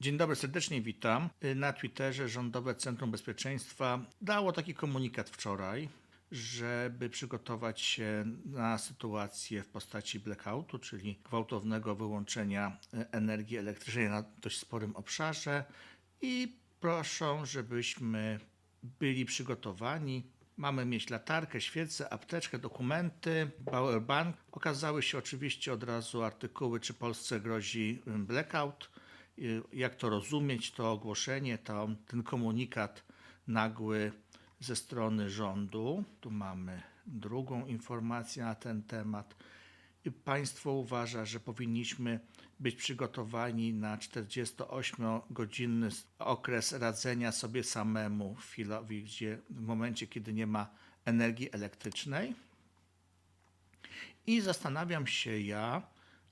Dzień dobry, serdecznie witam. Na Twitterze Rządowe Centrum Bezpieczeństwa dało taki komunikat wczoraj, żeby przygotować się na sytuację w postaci blackoutu, czyli gwałtownego wyłączenia e, energii elektrycznej na dość sporym obszarze i proszą, żebyśmy byli przygotowani. Mamy mieć latarkę, świecę, apteczkę, dokumenty, powerbank. Okazały się oczywiście od razu artykuły, czy Polsce grozi ym, blackout. Y, Jak to rozumieć, to ogłoszenie, to, ten komunikat nagły ze strony rządu. Tu mamy drugą informację na ten temat. Państwo uważa, że powinniśmy być przygotowani na 48-godzinny okres radzenia sobie samemu w chwilowi, gdzie w momencie, kiedy nie ma energii elektrycznej. I zastanawiam się ja,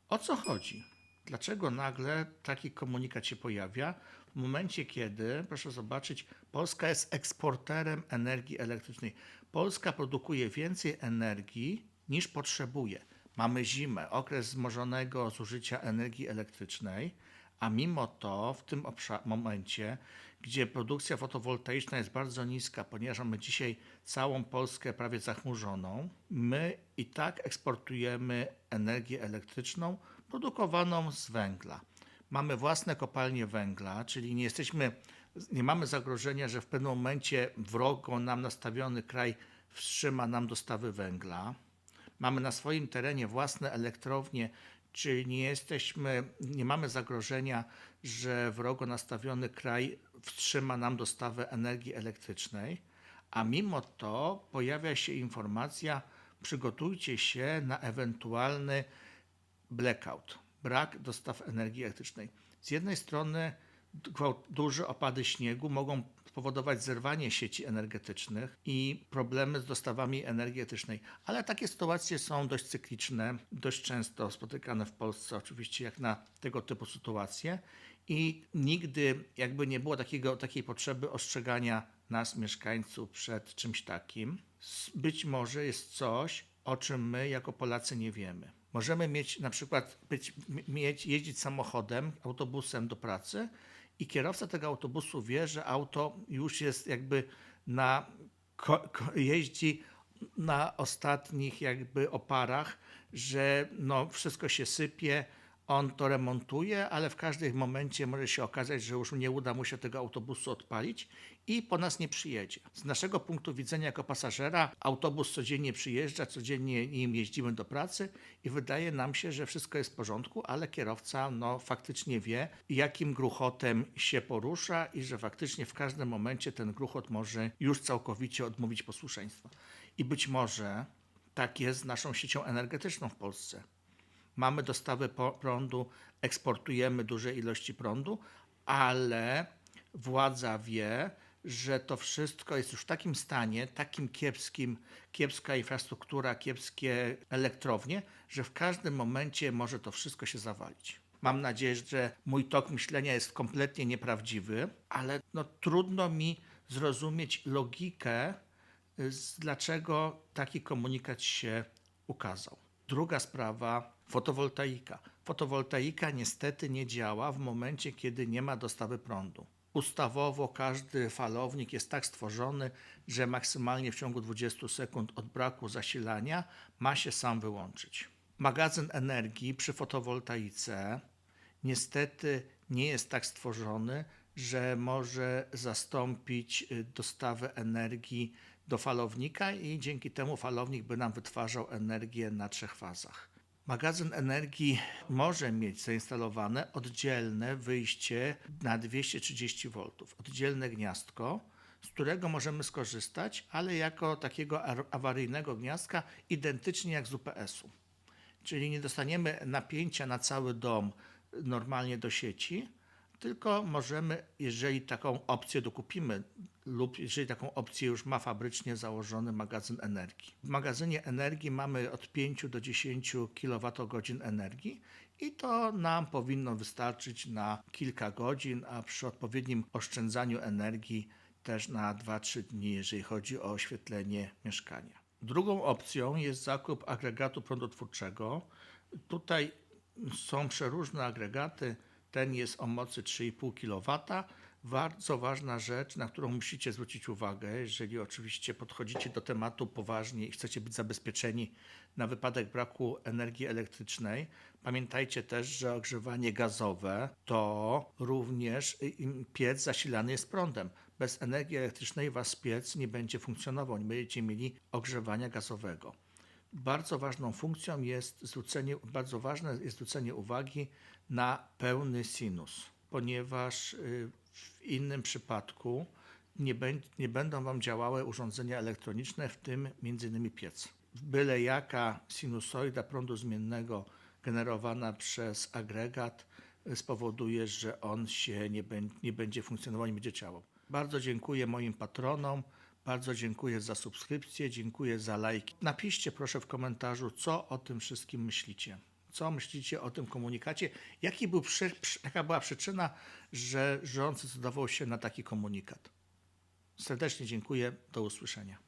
o co chodzi. Dlaczego nagle taki komunikat się pojawia w momencie, kiedy, proszę zobaczyć, Polska jest eksporterem energii elektrycznej. Polska produkuje więcej energii niż potrzebuje. Mamy zimę, okres wzmożonego zużycia energii elektrycznej, a mimo to w tym momencie, gdzie produkcja fotowoltaiczna jest bardzo niska, ponieważ mamy dzisiaj całą Polskę prawie zachmurzoną, my i tak eksportujemy energię elektryczną produkowaną z węgla. Mamy własne kopalnie węgla, czyli nie jesteśmy, nie mamy zagrożenia, że w pewnym momencie wrogo nam nastawiony kraj wstrzyma nam dostawy węgla. Mamy na swoim terenie własne elektrownie, czyli nie jesteśmy, nie mamy zagrożenia, że wrogo nastawiony kraj wstrzyma nam dostawę energii elektrycznej, a mimo to pojawia się informacja, przygotujcie się na ewentualny blackout, brak dostaw energii elektrycznej. Z jednej strony duże opady śniegu mogą spowodować zerwanie sieci energetycznych i problemy z dostawami energii elektrycznej, ale takie sytuacje są dość cykliczne, dość często spotykane w Polsce, oczywiście jak na tego typu sytuacje i nigdy jakby nie było takiego, takiej potrzeby ostrzegania nas, mieszkańców, przed czymś takim. Być może jest coś, o czym my jako Polacy nie wiemy. Możemy mieć na przykład być, mieć, jeździć samochodem, autobusem do pracy i kierowca tego autobusu wie, że auto już jest jakby na jeździ na ostatnich jakby oparach, że no wszystko się sypie, on to remontuje, ale w każdym momencie może się okazać, że już nie uda mu się tego autobusu odpalić i po nas nie przyjedzie. Z naszego punktu widzenia jako pasażera autobus codziennie przyjeżdża, codziennie nim jeździmy do pracy i wydaje nam się, że wszystko jest w porządku, ale kierowca no, faktycznie wie, jakim gruchotem się porusza i że faktycznie w każdym momencie ten gruchot może już całkowicie odmówić posłuszeństwa. I być może tak jest z naszą siecią energetyczną w Polsce mamy dostawę prądu, eksportujemy duże ilości prądu, ale władza wie, że to wszystko jest już w takim stanie, takim kiepskim, kiepska infrastruktura, kiepskie elektrownie, że w każdym momencie może to wszystko się zawalić. Mam nadzieję, że mój tok myślenia jest kompletnie nieprawdziwy, ale no, trudno mi zrozumieć logikę, y, dlaczego taki komunikat się ukazał. Druga sprawa fotowoltaika. Fotowoltaika niestety nie działa w momencie, kiedy nie ma dostawy prądu. Ustawowo każdy falownik jest tak stworzony, że maksymalnie w ciągu 20 sekund od braku zasilania ma się sam wyłączyć. Magazyn energii przy fotowoltaice niestety nie jest tak stworzony, że może zastąpić y, dostawę energii do falownika i dzięki temu falownik by nam wytwarzał energię na trzech fazach. Magazyn energii może mieć zainstalowane oddzielne wyjście na 230 V, oddzielne gniazdko, z którego możemy skorzystać, ale jako takiego ar- awaryjnego gniazdka, identycznie jak z UPS-u czyli nie dostaniemy napięcia na cały dom normalnie do sieci, tylko możemy, jeżeli taką opcję dokupimy lub jeżeli taką opcję już ma fabrycznie założony magazyn energii. W magazynie energii mamy od 5 do 10 kWh energii i to nam powinno wystarczyć na kilka godzin, a przy odpowiednim oszczędzaniu energii też na 2-3 dni, jeżeli chodzi o oświetlenie mieszkania. Drugą opcją jest zakup agregatu prądotwórczego. Tutaj są przeróżne agregaty, Ten jest o mocy 3,5 kW. Bardzo ważna rzecz, na którą musicie zwrócić uwagę, jeżeli oczywiście podchodzicie do tematu poważnie i chcecie być zabezpieczeni na wypadek braku energii elektrycznej. Pamiętajcie też, że ogrzewanie gazowe to również y, piec zasilany jest prądem. Bez energii elektrycznej was piec nie będzie funkcjonował, nie będziecie mieli ogrzewania gazowego. Bardzo ważną funkcją jest zwrócenie, bardzo ważne jest zwrócenie uwagi na pełny sinus, ponieważ y, w innym przypadku nie, nie będą Wam działały urządzenia elektroniczne, w tym m.in. piec. Byle jaka sinusoida prądu zmiennego generowana przez agregat y, spowoduje, że on się nie, nie będzie funkcjonował, nie będzie działał. Bardzo dziękuję moim patronom. Bardzo dziękuję za subskrypcję, dziękuję za lajki. Napiszcie proszę w komentarzu, co o tym wszystkim myślicie. Co myślicie o tym komunikacie? Jaki był jaka była przyczyna, że rząd zdecydował się na taki komunikat? Serdecznie dziękuję. Do usłyszenia.